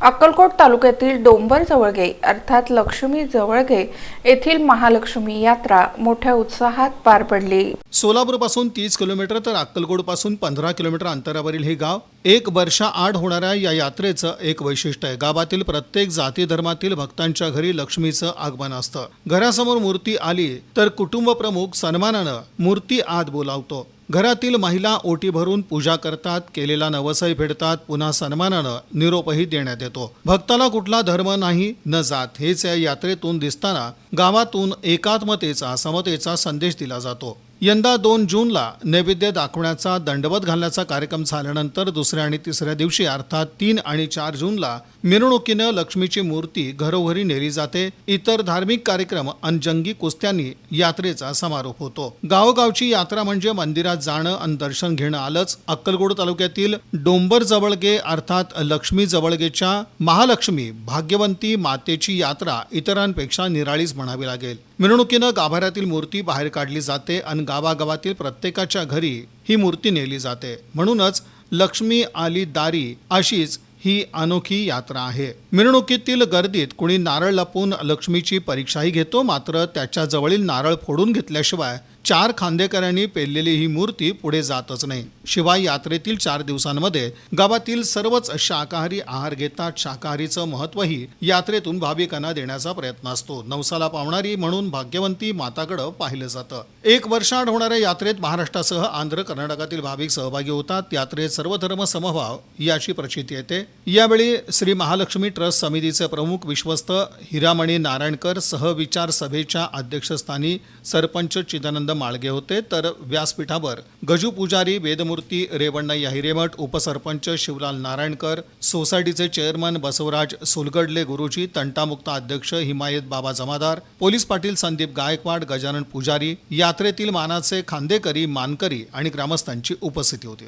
अक्कलकोट तालुक्यातील डोंबर जवळगे अर्थात लक्ष्मी जवळगे येथील महालक्ष्मी यात्रा मोठ्या उत्साहात पार पडली. सोलापूरपासून तीस किलोमीटर तर अक्कलकोटपासून पंधरा किलोमीटर अंतरावरील हे गाव एक वर्षाआड होणाऱ्या या यात्रेचं एक वैशिष्ट्य आहे. गावातील प्रत्येक जाती धर्मातील भक्तांच्या घरी लक्ष्मीचं आगमन असतं. घरासमोर मूर्ती आली तर कुटुंब प्रमुख सन्मानानं मूर्ती आत बोलावतो. घरातील महिला ओटी भरून पूजा करतात केलेला नवसही फेडतात पुन्हा सन्मानानं निरोपही देण्यात येतो. भक्ताला कुठला धर्म नाही न जात हेच या यात्रेतून दिसताना गावातून एकात्मतेचा समतेचा संदेश दिला जातो. यंदा दोन जूनला नैवेद्य दाखवण्याचा दंडवत घालण्याचा कार्यक्रम झाल्यानंतर दुसऱ्या आणि तिसऱ्या दिवशी अर्थात तीन आणि चार जूनला मिरवणुकीनं लक्ष्मीची मूर्ती घरोघरी नेली जाते. इतर धार्मिक कार्यक्रम आणि जंगी कुस्त्यांनी यात्रेचा समारोप होतो. गावोगावची यात्रा म्हणजे मंदिरात जाणं आणि दर्शन घेणं आलंच. अक्कलकोट तालुक्यातील डोंबर जवळगे अर्थात लक्ष्मी जवळगेच्या महालक्ष्मी भाग्यवंती मातेची यात्रा इतरांपेक्षा निराळीच म्हणावी लागेल. मिरवणुकीनं गाभाऱ्यातील मूर्ती बाहेर काढली जाते आणि गावागावातील प्रत्येकाच्या घरी ही मूर्ती नेली जाते. म्हणूनच लक्ष्मी आली दारी अशीच ही अनोखी यात्रा आहे. मिरवणुकीतील गर्दीत कुणी नारळ लपून लक्ष्मीची परीक्षाही घेतो मात्र त्याच्या जवळील नारळ फोडून घेतल्याशिवाय चार खांदेकरांनी पेरलेली ही मूर्ती पुढे जातच नाही. शिवाय यात्रेतील चार दिवसांमध्ये गावातील सर्वच शाकाहारी आहार घेतात. शाकाहारीचं महत्वही यात्रेतून भाविकांना देण्याचा प्रयत्न असतो. नवसाला पावणारी म्हणून भाग्यवंती माताकडं पाहिलं जातं. एक वर्षाआड होणाऱ्या यात्रेत महाराष्ट्रासह आंध्र कर्नाटकातील भाविक सहभागी होतात. यात्रेत सर्व धर्म समभाव याची प्रचिती येते. यावेळी श्री महालक्ष्मी ट्रस्ट समितीचे प्रमुख विश्वस्त हिरामणी नारायणकर सहविचार सभेच्या अध्यक्षस्थानी सरपंच चिदानंद माळगे होते. तर व्यासपीठावर गजू पुजारी वेद वेदमूर्ती रेवण्णय्या हिरेमठ उपसरपंच शिवलाल नारायणकर सोसायटीचे चेअरमन बसवराज सुलगडले गुरुजी तंटामुक्त अध्यक्ष हिमायत बाबा जमादार पोलीस पाटील संदीप गायकवाड गजानन पुजारी यात्रेतील मानाचे खांदेकरी मानकरी आणि ग्रामस्थांची उपस्थिती होती.